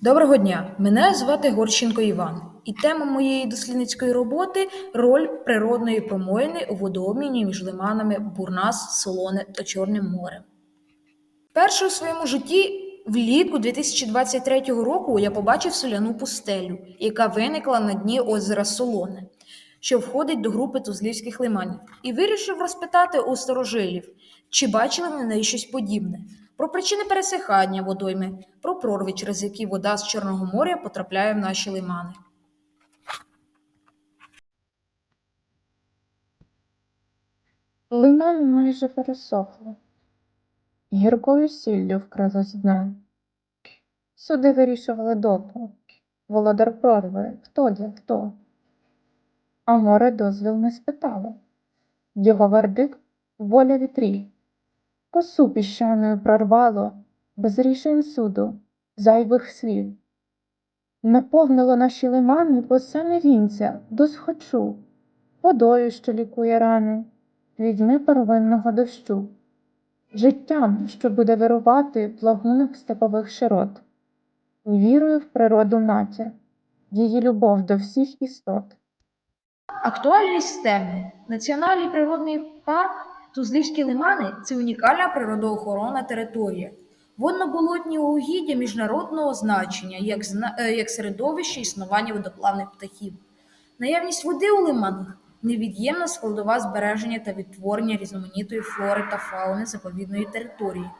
Доброго дня! Мене звати Горченко Іван, і тема моєї дослідницької роботи роль природної промоїни у водообміні між лиманами Бурнас, Солоне та Чорним морем. Перше у своєму житті влітку 2023 року я побачив соляну пустелю, яка виникла на дні озера Солоне, що входить до групи тузлівських лиманів, і вирішив розпитати у старожилів, чи бачили вони щось подібне, про причини пересихання водойми, про прорви, через які вода з Чорного моря потрапляє в наші лимани. Лиман майже пересохло. Гіркою сіллю вкрилось дно. Суди вирішували довго. Володар прорви, хто є хто. А море дозвіл не спитало. Його вердикт воля вітрів. Косу піщаною прорвало, без рішень суду, зайвих слів. Наповнило наші лимани, бо саме вінця досхочу, водою, що лікує рани, людьми первинного дощу, життям, що буде вирувати в лагунах степових широт, вірою в природу матір, її любов до всіх істот. Актуальність теми Національний природний парк Тузлівські лимани це унікальна природоохоронна територія. Водно-болотні угіддя міжнародного значення як, е, як середовище існування водоплавних птахів. Наявність води у лиманах невід'ємна складова збереження та відтворення різноманітної флори та фауни заповідної території.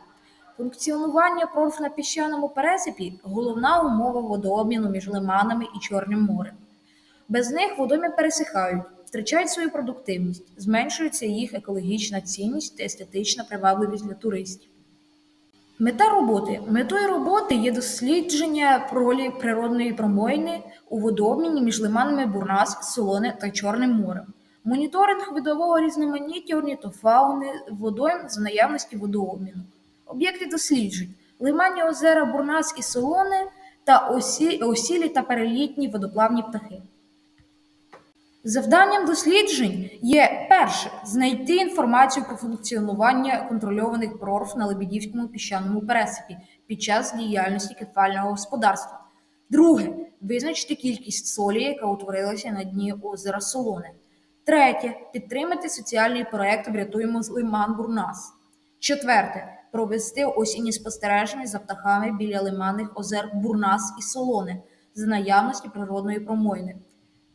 Функціонування прорв на піщаному пересипі головна умова водообміну між лиманами і Чорним морем. Без них водойми пересихають, втрачають свою продуктивність, зменшується їх екологічна цінність та естетична привабливість для туристів. Мета роботи. Метою роботи є дослідження ролі природної промоїни у водообміні між лиманами Бурнас, Солоне та Чорним морем. Моніторинг видового різноманіття орнітофауни водойм за наявності водообміну. Об'єкти досліджень: лиманні озера Бурнас і Солоне та осі, осілі та перелітні водоплавні птахи. Завданням досліджень є перше знайти інформацію про функціонування контрольованих прорв на Лебедівському піщаному пересипі під час діяльності кефального господарства. Друге визначити кількість солі, яка утворилася на дні озера Солоне. Третє підтримати соціальний проект Врятуємо лиман Бурнас. Четверте провести осінні спостереження за птахами біля лиманних озер Бурнас і Солоне за наявності природної промоїни.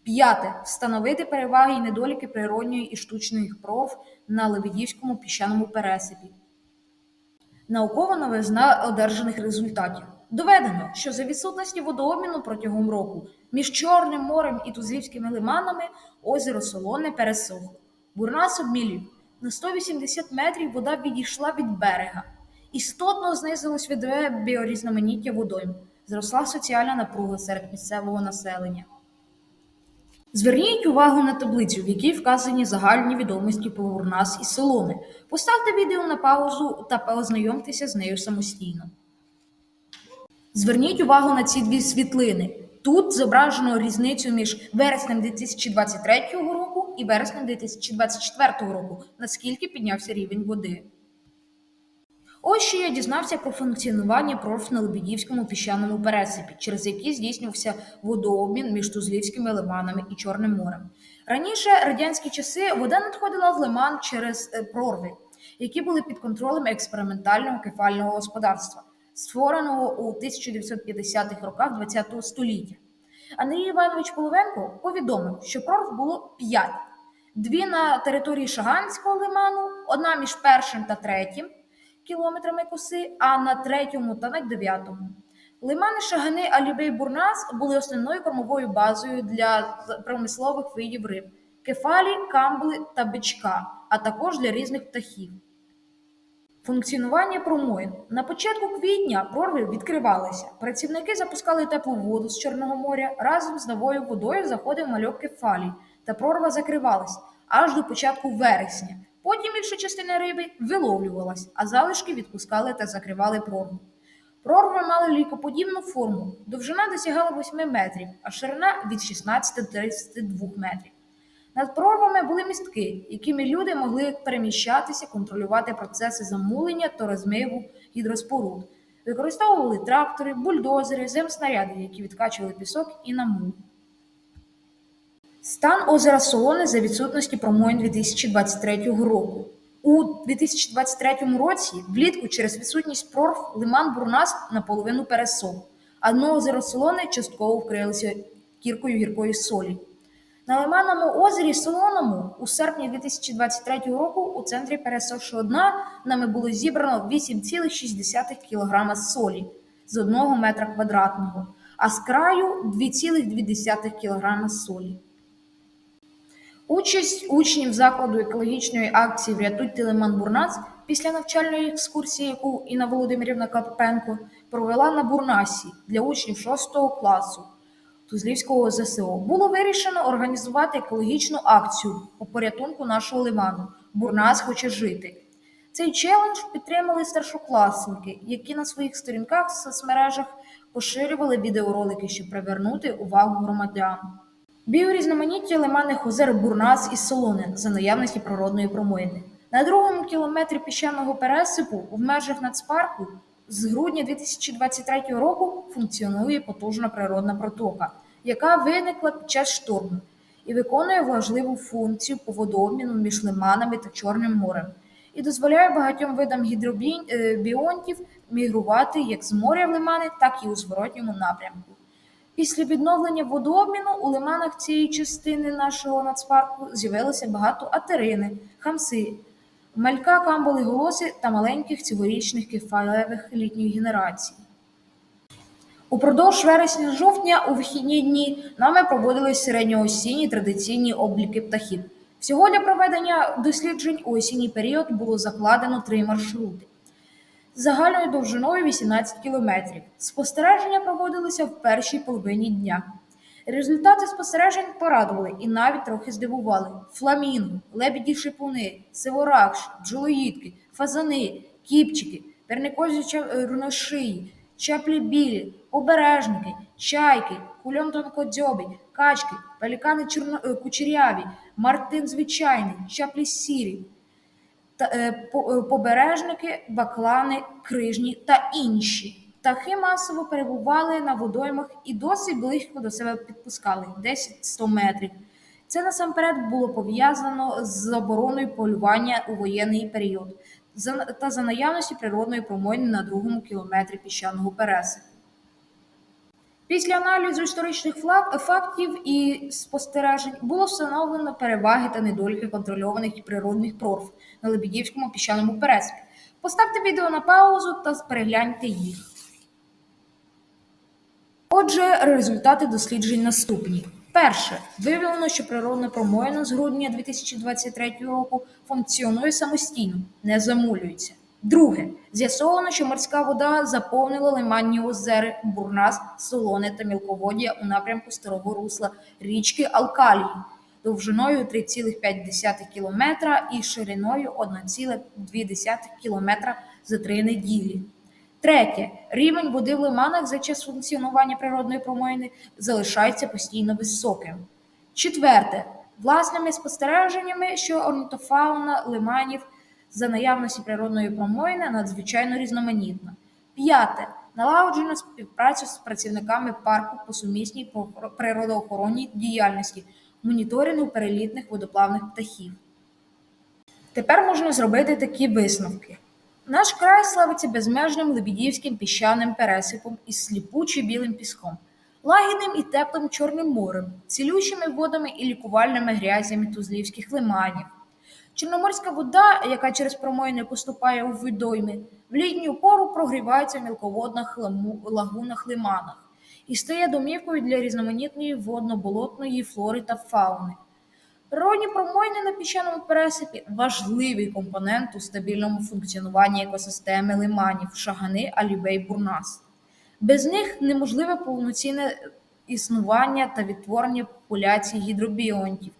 П'яте встановити переваги і недоліки природньої і штучної пров на Лебедівському піщаному пересипі. Наукова новизна одержаних результатів. Доведено, що за відсутності водообміну протягом року між Чорним морем і Тузлівськими лиманами озеро Солоне пересохло. Бурнас обмілів. На 180 метрів вода відійшла від берега. Істотно знизилось видове біорізноманіття водойм. Зросла соціальна напруга серед місцевого населення. Зверніть увагу на таблицю, в якій вказані загальні відомості про Бурнас і Солони. Поставте відео на паузу та ознайомтеся з нею самостійно. Зверніть увагу на ці дві світлини. Тут зображено різницю між вереснем 2023 року і вереснем 2024 року, наскільки піднявся рівень води. Ось що я дізнався про функціонування прорв на Лебедівському піщаному пересипі, через які здійснювався водообмін між Тузлівськими лиманами і Чорним морем. Раніше радянські часи вода надходила в лиман через е, прорви, які були під контролем експериментального кефального господарства, створеного у 1950-х роках ХХ століття. Андрій Іванович Половенко повідомив, що прорв було п'ять: дві на території Шаганського лиману, одна між першим та третім кілометрами коси, а на третьому та на дев'ятому. Лимани Шагани Алібей Бурнас були основною кормовою базою для промислових видів риб кефалі, камбли та бичка, а також для різних птахів. Функціонування промоїн. На початку квітня прорви відкривалися. Працівники запускали теплу воду з Чорного моря. Разом з новою водою заходив мальок кефалій, та прорва закривалась аж до початку вересня. Потім більша частина риби виловлювалась, а залишки відпускали та закривали прорву. Прорви мали лікоподібну форму. Довжина досягала 8 метрів, а ширина від 16 до 32 метрів. Над прорвами були містки, якими люди могли переміщатися, контролювати процеси замулення та розмиву гідроспоруд. Використовували трактори, бульдозери, земснаряди, які відкачували пісок і намул. Стан озера Солоне за відсутності промоїн 2023 року. У 2023 році влітку через відсутність прорв лиман Бурнас наполовину пересох, а дно озеро Солоне частково вкрилося кіркою гіркої солі. На Лиманному озері Солоному у серпні 2023 року у центрі пересохшого дна нами було зібрано 8,6 кг солі з 1 метра квадратного, а з краю 2,2 кг солі. Участь учнів закладу екологічної акції Врятуйте Лиман Бурнац після навчальної екскурсії, яку Інна Володимирівна Капенко провела на Бурнасі для учнів 6 класу Тузлівського ЗСО. Було вирішено організувати екологічну акцію по порятунку нашого лиману. Бурнас хоче жити. Цей челендж підтримали старшокласники, які на своїх сторінках в соцмережах поширювали відеоролики, щоб привернути увагу громадян. Біорізноманіття лиманних озер Бурнас і Солонин за наявності природної промоїни. На другому кілометрі піщаного пересипу в межах нацпарку з грудня 2023 року функціонує потужна природна протока, яка виникла під час шторму і виконує важливу функцію по водообміну між лиманами та Чорним морем і дозволяє багатьом видам гідробіонтів мігрувати як з моря в лимани, так і у зворотньому напрямку. Після відновлення водообміну у лиманах цієї частини нашого нацпарку з'явилося багато атерини, хамси, малька, камбали, голоси та маленьких цьогорічних кефалевих літньої генерації. Упродовж вересня-жовтня у вихідні дні нами проводились середньоосінні традиційні обліки птахів. Всього для проведення досліджень у осінній період було закладено три маршрути загальною довжиною 18 кілометрів. Спостереження проводилися в першій половині дня. Результати спостережень порадували і навіть трохи здивували: фламінго, лебіді шипуни, сиворакш, бджолоїдки, фазани, кіпчики, перникозі руношиї, чаплі білі, побережники, чайки, кульон тонкодзьобі, качки, пелікани чорно- е, кучеряві, мартин звичайний, чаплі сірі, е, е, побережники, баклани, крижні та інші. Птахи масово перебували на водоймах і досить близько до себе підпускали 10-100 метрів. Це насамперед було пов'язано з забороною полювання у воєнний період та за наявності природної промоїни на другому кілометрі піщаного пересипу. Після аналізу історичних фактів і спостережень було встановлено переваги та недоліки контрольованих природних прорв на Лебедівському піщаному переспі. Поставте відео на паузу та перегляньте їх. Отже, результати досліджень наступні. Перше, виявлено, що природна промоїна з грудня 2023 року функціонує самостійно, не замулюється. Друге, з'ясовано, що морська вода заповнила лиманні озери Бурнас, Солоне та Мілководдя у напрямку старого русла річки Алкалії довжиною 3,5 км і шириною 1,2 км за три неділі. Третє. Рівень води в лиманах за час функціонування природної промоїни залишається постійно високим. Четверте. Власними спостереженнями, що орнітофауна лиманів за наявності природної промоїни надзвичайно різноманітна. П'яте. Налагоджено співпрацю з працівниками парку по сумісній природоохоронній діяльності, моніторингу перелітних водоплавних птахів. Тепер можна зробити такі висновки. Наш край славиться безмежним лебідівським піщаним пересипом із сліпучо білим піском, лагідним і теплим Чорним морем, цілющими водами і лікувальними грязями тузлівських лиманів. Чорноморська вода, яка через промоїни поступає у водойми, в літню пору прогрівається в мілководних лагунах лиманах і стає домівкою для різноманітної водно-болотної флори та фауни. Природні промоїни на піщаному пересипі важливий компонент у стабільному функціонуванні екосистеми лиманів Шагани, Алібей, Бурнас. Без них неможливе повноцінне існування та відтворення популяцій гідробіонтів,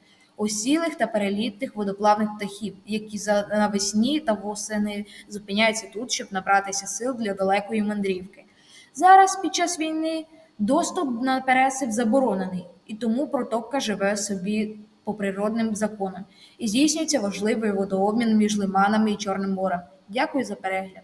осілих та перелітних водоплавних птахів, які за- навесні та восени зупиняються тут, щоб набратися сил для далекої мандрівки. Зараз під час війни доступ на пересип заборонений, і тому протока живе собі по природним законам і здійснюється важливий водообмін між лиманами і Чорним морем. Дякую за перегляд.